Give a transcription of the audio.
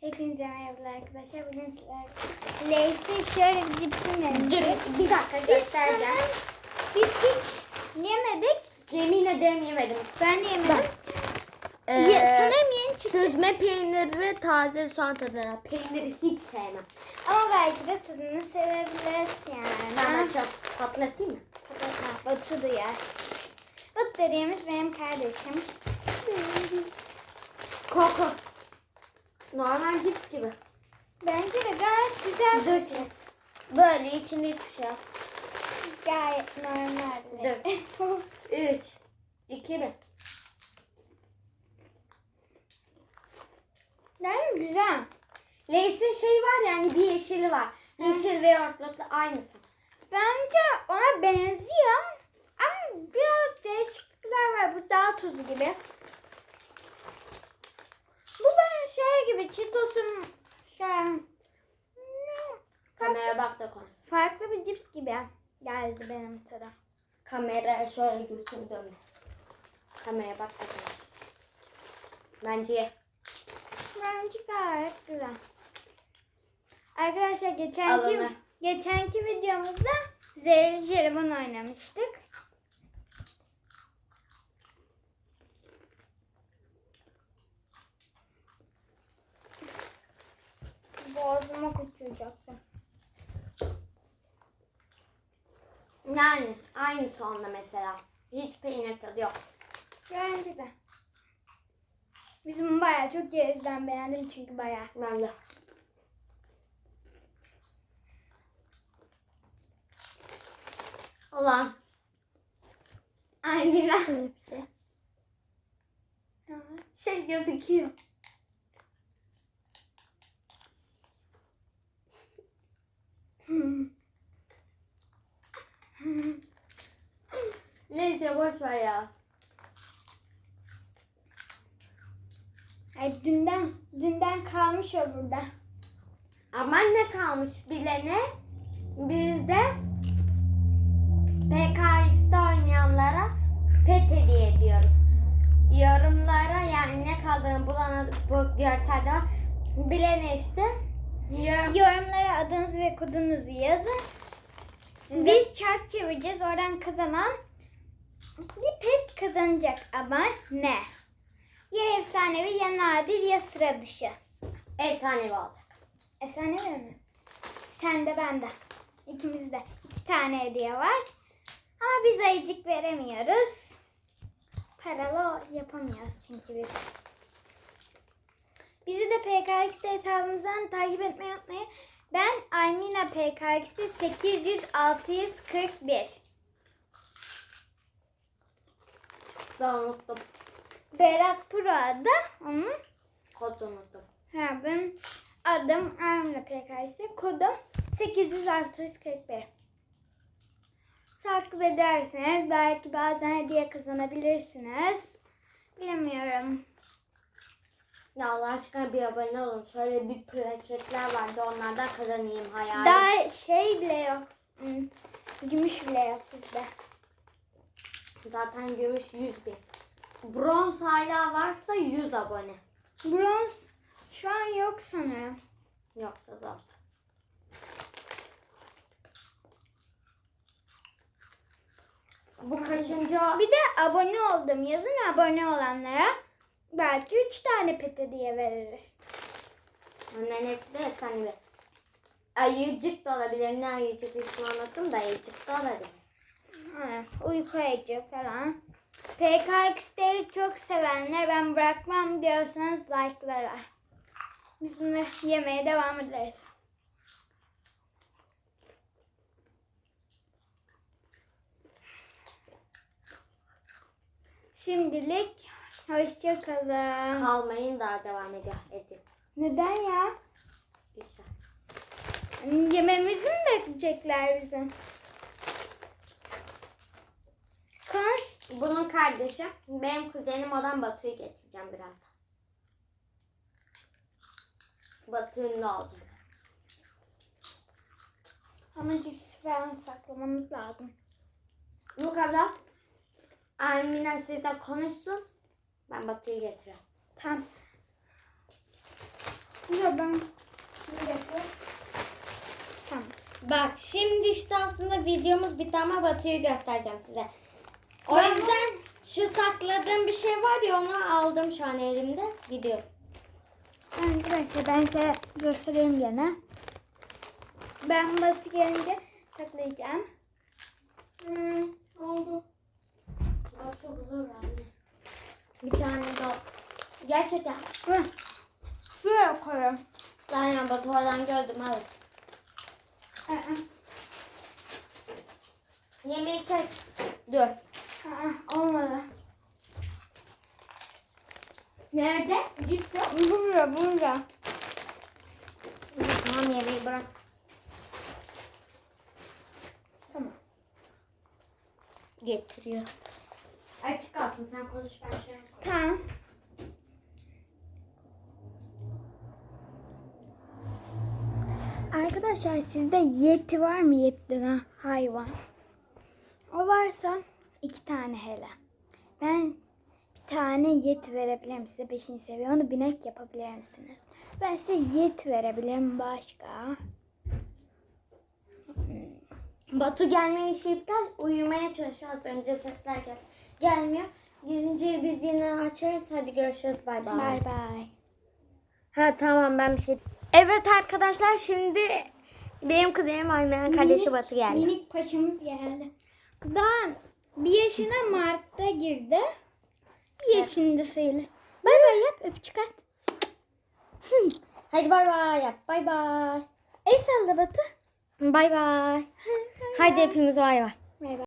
Hepinize merhabalar arkadaşlar. Bugün sizlerle Lay's'in şöyle bir denedik. Dur bir dakika göstereceğim. biz hiç yemedik. Yemin ederim yemedim. Ben de yemedim. Ee, Ye- sanırım yeni çıktı. Süzme peynir ve taze soğan tadına. Peyniri hiç sevmem. Ama belki de tadını sevebilir yani. Ben çok patlatayım mı? Ha, Batu duyar. Batu dediğimiz benim kardeşim. Koku. Normal cips gibi. Bence de gayet güzel. Dur şey. Böyle içinde hiçbir şey yok. Gayet normal. Dur. 3, 2, 1. Yani güzel. Lay's'in şey var yani bir yeşili var. Yeşil ve yoğurtlu aynısı. Bence ona benziyor. Ama biraz değişiklikler var. Bu daha tuzlu gibi. Bu bana şey gibi Cheetos'un şey Kameraya bak da koy. farklı bir cips gibi geldi benim tadı. Kameraya şöyle götür dönme. Kameraya bak da konuş. Bence. Bence gayet güzel. Arkadaşlar geçenki, geçenki videomuzda zehirli jelibon oynamıştık. Boğazıma kaçıracaktı. Yani aynı soğanla mesela. Hiç peynir tadı yok. Bence de. Biz bunu bayağı çok yeriz. Ben beğendim çünkü bayağı. Ben de. Ulan. Ay Mila. Hepsi. Şey gözüküyor. Neyse boş ver ya. Ay dünden, dünden kalmış o burada. Ama ne kalmış bilene bizde PKX'de oynayanlara pet hediye ediyoruz. Yorumlara yani ne kaldığını bulana bu görselde bilene işte yorum. Yorumlara adınızı ve kodunuzu yazın. Size- Biz çark çevireceğiz. Oradan kazanan bir pet kazanacak ama ne? Ya efsanevi ya nadir ya sıra dışı. efsanevi olacak. Efsanevi mi? Sen de ben de. İkimizde iki tane hediye var. Ama biz ayıcık veremiyoruz. Paralı yapamıyoruz çünkü biz. Bizi de PKX hesabımızdan takip etmeyi unutmayın. Ben Almina PKX'de 800 641. Ben unuttum. Berat Pro adı onun. Kodu unuttum. Ha, benim adım Almina PKX'de kodum 800 641. Takip ederseniz belki bazen hediye kazanabilirsiniz. Bilemiyorum. Ya Allah aşkına bir abone olun. Şöyle bir plaketler vardı onlardan kazanayım hayalim. Daha şey bile yok. Hmm, Gümüş bile yok bizde. Zaten gümüş 100 bin. Bronz hala varsa 100 abone. Bronz şu an yok sanırım. Yoksa zor. Bu kaçıncı? Bir de abone oldum. Yazın abone olanlara belki 3 tane pet hediye veririz. Onların hepsi de efsanevi. Ayıcık da olabilir. Ne ayıcık ismi unuttum da ayıcık da olabilir. Ha, uyku ayıcı falan. PKX'leri çok sevenler ben bırakmam diyorsanız like'lara. Biz bunu yemeye devam ederiz. Şimdilik hoşça kalın. Kalmayın daha devam ediyor. Ediyor. Neden ya? İşte. Yememizi mi bekleyecekler bizim? Konuş. Bunun kardeşi. Benim kuzenim olan Batu'yu getireceğim birazdan. Batu'nun ne olacak? Ama cips falan saklamamız lazım. Bu kadar. Armina sizle konuşsun. Ben Batu'yu getiriyorum. Tamam. Yok ben. Bir dakika. Tamam. Bak şimdi işte aslında videomuz bitti ama Batu'yu göstereceğim size. O Ben- yüzden şu sakladığım bir şey var ya onu aldım şu an elimde. Gidiyor. Arkadaşlar ben size göstereyim gene. Ben Batı gelince saklayacağım. Hmm, oldu. Bak çok zor anne. Bir tane daha. Gerçekten. Hı. Şuraya koyuyorum. Aynen Batu oradan gördüm al. Aa, Yemeği kes. Dur. aa, olmadı. Nerede? Yok. Burada burada. Tamam yemeği bırak. Tamam. Getiriyor. Açık kalsın sen konuş ben şöyle koyayım. Tamam. Arkadaşlar sizde yeti var mı denen hayvan? O varsa iki tane hele. Ben bir tane yet verebilirim size. Beşinci seviye. Onu binek yapabilir misiniz? Ben size yet verebilirim başka. Batu gelme işi iptal. Uyumaya çalışıyor az önce sesler geldi. Gelmiyor. Gelince biz yine açarız. Hadi görüşürüz. Bay bay. Bay bay. Ha tamam ben bir şey... Evet arkadaşlar şimdi benim kuzenim oynayan kardeşi Batu geldi. Minik paşamız geldi. Daha bir yaşına Mart'ta girdi. Bir yaşında sayılır. Bay bay yap öpücük at. Hadi bay bay yap. Bay bay. El salla Batu. Bay bay. Hadi hepimiz bay bay. Bay bay.